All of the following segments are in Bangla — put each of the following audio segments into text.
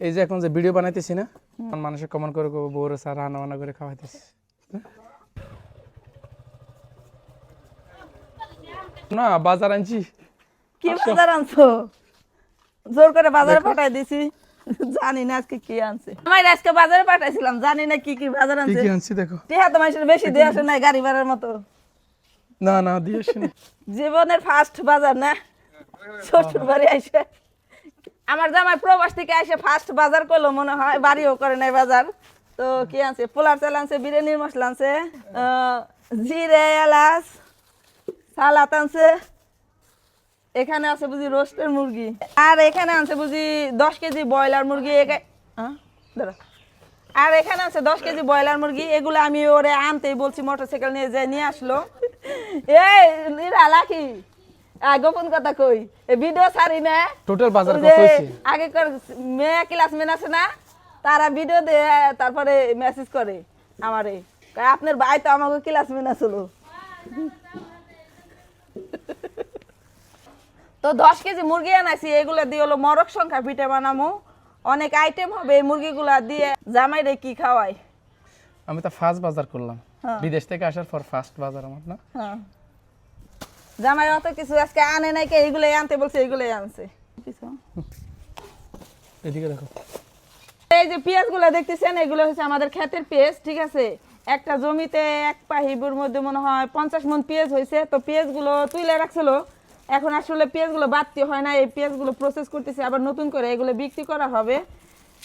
এই যে এখন যে ভিডিও বানাইতেছি না মানুষে কমেন্ট করে বউরে স্যার রান্না বান্না করে খাওয়াইতেছি। না বাজার আনছি। কি বাজার আনছো? জোর করে বাজারে পাঠাই দিছি। জানি না আজকে কি আনছে। আমার আজকে বাজারে পাঠাইছিলাম জানি না কি কি বাজার আনছে। কি আনছি দেখো। টিহা তো মানুষের বেশি দিয়ে আসে নাই গাড়ি ভাড়ার মতো। না না দিয়ে আসিনি জীবনের ফার্স্ট বাজার না? শ্বশুর বাড়ি আইসে। আমার জামাই প্রবাস থেকে এসে ফার্স্ট বাজার করল মনে হয় বাড়িও করে নাই বাজার। তো কি আনছে? পোলার চাল আনছে বিরিয়ানির মশলা আনছে জিরে এলাচ সালাত আনছে। এখানে আছে বুঝি রোস্টের মুরগি। আর এখানে আছে বুঝি দশ কেজি ব্রয়লার মুরগি। আর এখানে আছে দশ কেজি ব্রয়লার মুরগি এগুলো আমি ওরে আনতেই বলছি মোটরসাইকেল নিয়ে যাই নিয়ে আসলো। এই আহ, গোপন কথা কই। ভিডিও না। টোটাল বাজার কত মেয়ে ক্লাসমেট আছে না তারা ভিডিও তারপরে মেসেজ করে আমারে। আপনার ভাই তো আমাকে ক্লাসমেট আসলো তো দশ কেজি মুরগি আনাইছি এগুলো দিয়ে হলো মরক সংখ্যা পিঠে বানামো। অনেক আইটেম হবে এই মুরগিগুলা দিয়ে জামাই রে কি খাওয়াই আমি তো ফার্স্ট বাজার করলাম। হ্যাঁ। বিদেশ থেকে আসার পর ফার্স্ট বাজার আমার না? হ্যাঁ। জামাই অত কিছু আজকে আনে নাই কে এইগুলোই আনতে বলছে এইগুলোই আনছে। কিছু? এদিকে দেখো। এই যে পেঁয়াজগুলো দেখতেছেন এগুলো হচ্ছে আমাদের ক্ষেতের পেঁয়াজ ঠিক আছে? একটা জমিতে এক পাহিবুর মধ্যে মনে হয় পঞ্চাশ মন পেঁয়াজ হয়েছে তো পেঁয়াজগুলো তুলে রাখছিল। এখন আসলে পেঁয়াজগুলো বাড়তি হয় না এই পেঁয়াজগুলো প্রসেস করতেছে আবার নতুন করে এগুলো বিক্রি করা হবে।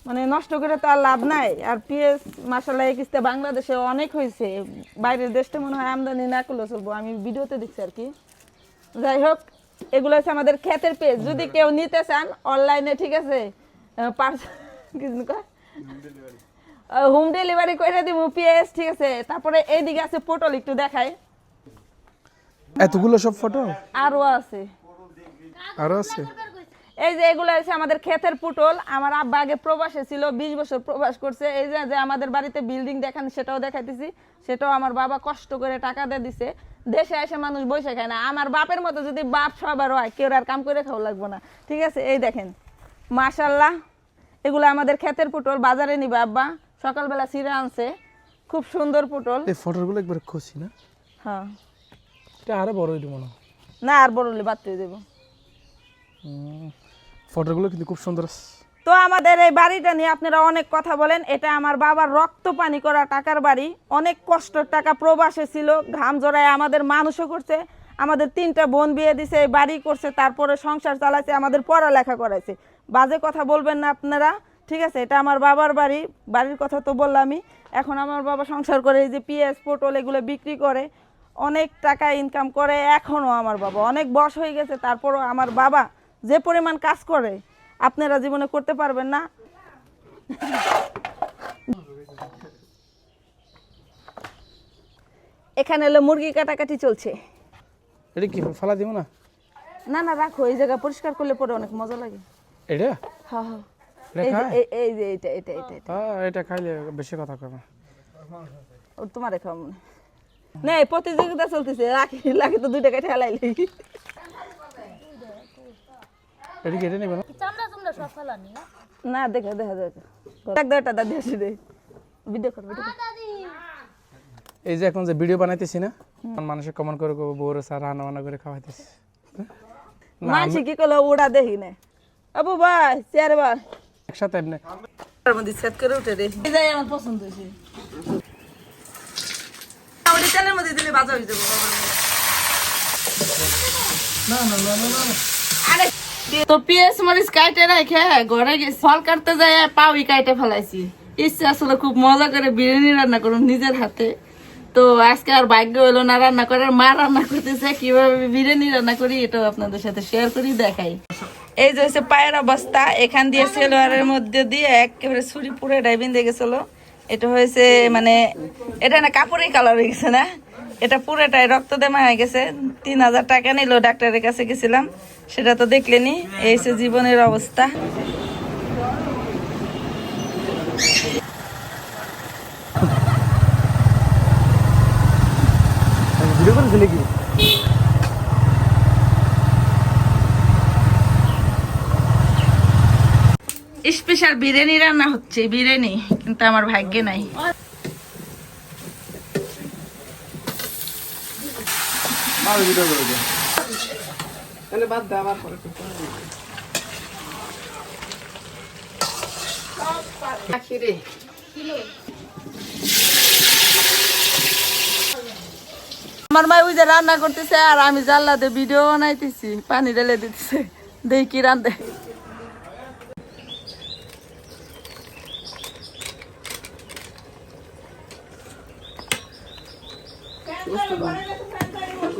মানে নষ্ট করে তো আর লাভ নাই। আর পেঁয়াজ মাসাল্লাহ এই কিস্তে বাংলাদেশে অনেক হয়েছে। বাইরের দেশটা মনে হয় আমদানি না করলে চলবো আমি ভিডিওতে দেখছি আর কি। যাই হোক এগুলো হচ্ছে আমাদের ক্ষেতের পেজ। যদি কেউ নিতে চান অনলাইনে ঠিক আছে? হোম ডেলিভারি করে দিব পেঁয়াজ ঠিক আছে? তারপরে এইদিকে আছে পটল একটু দেখাই। এতগুলো সব ফটো আরও আছে। আরও আছে? এই যে এগুলো হচ্ছে আমাদের ক্ষেতের পুটল। আমার আব্বা আগে প্রবাসে ছিল বিশ বছর প্রবাস করছে। এই যে যে আমাদের বাড়িতে বিল্ডিং দেখান সেটাও দেখাইতেছি। সেটাও আমার বাবা কষ্ট করে টাকা দিয়ে দিছে। দেশে এসে মানুষ বসে খায় না। আমার বাপের মতো যদি বাপ সবার হয় কেউ আর কাম করে খাওয়া লাগবো না। ঠিক আছে এই দেখেন। মাশাল্লাহ এগুলো আমাদের ক্ষেতের পুটল। বাজারে নিবে আব্বা। সকালবেলা সিরা আনছে। খুব সুন্দর পুটল। এই ফটোগুলো একবার খুশি না? হ্যাঁ। এটা আরও বড় হইল মনে না আর বড় হলে বাড়তে দেবো। হুম, ফটোগুলো কিন্তু খুব সুন্দর। তো আমাদের এই বাড়িটা নিয়ে আপনারা অনেক কথা বলেন, এটা আমার বাবার রক্ত পানি করা টাকার বাড়ি। অনেক কষ্টের টাকা প্রবাসে ছিল, ঘাম জড়ায় আমাদের মানুষও করছে, আমাদের তিনটা বোন বিয়ে দিছে, বাড়ি করছে, তারপরে সংসার চালাইছে, আমাদের পড়ালেখা করাইছে। বাজে কথা বলবেন না আপনারা, ঠিক আছে? এটা আমার বাবার বাড়ি, বাড়ির কথা তো বললামই। এখন আমার বাবা সংসার করে এই যে পিঁয়াজ, পটল এগুলো বিক্রি করে, অনেক টাকা ইনকাম করে এখনও আমার বাবা। অনেক বয়স হয়ে গেছে, তারপরও আমার বাবা যে পরিমাণ কাজ করে আপনারা জীবনে করতে পারবেন না। এখানে হলো মুরগি কাটাকাটি চলছে। এটা কি ফালা দিব না? না না রাখো এই জায়গা পরিষ্কার করলে পরে অনেক মজা লাগে। এটা? হ্যাঁ হ্যাঁ এই যে- খায়? এই- এই এটা এটা এটা এটা। হ্যাঁ খাইলে বেশি কথা কয় ও তোমার খাওয়া মনে না প্রতিযোগিতা চলতেছে রাখি রাখি তো দুই টাকা ঠেলাইলি এটা কি এটা নেবে না? চামড়া চামড়া সব ফেলানি না না দেখা দেখা দেখা। দেখ এটা দাদি আসি রে ভিডিও কর ভিডিও এই যে এখন যে ভিডিও বানাইতেছি না মানুষে কমেন্ট করে করব বউরে স্যার রান্না বান্না করে খাওয়াইতেছি। মানসি কি করল ওটা দেখি না। আবু ভাই চেয়ারে ভাই একসাথে এমনি তার মধ্যে সেট করে উঠে রে এই যাই আমার পছন্দ হয়েছে। তেলের মধ্যে দিলে ভাজা হয়ে যাবে আরে তো পিএস মরিচ কাইটে রেখে ঘরে ফল কাটতে যায় পাউই কাইটে ফেলাইছি। ইচ্ছা আসলে খুব মজা করে বিরিয়ানি রান্না করুন নিজের হাতে। তো আজকে আর ভাগ্য হলো না রান্না করার, মা রান্না করতেছে, কীভাবে বিরিয়ানি রান্না করি এটাও আপনাদের সাথে শেয়ার করি, দেখাই। এই যে হচ্ছে পায়ের অবস্থা, এখান দিয়ে সেলোয়ারের মধ্যে দিয়ে একেবারে ছুরি পুরে ডাইভিং দিয়ে গেছিল। এটা হয়েছে মানে এটা না কাপড়ের কালার হয়ে গেছে না? এটা পুরোটাই রক্ত দেমা হয়ে গেছে। তিন হাজার টাকা নিল, ডাক্তারের কাছে গেছিলাম। সেটা তো দেখলেনি, এই হচ্ছে জীবনের অবস্থা। স্পেশাল বিরিয়ানি রান্না হচ্ছে, বিরিয়ানি, কিন্তু আমার ভাগ্যে নাই। আমার মা ওই যে রান্না করতেছে আর আমি জানলাতে ভিডিও বানাইতেছি পানি ঢেলে দিতেছে। দেখি কি রান্ধে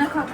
なかった。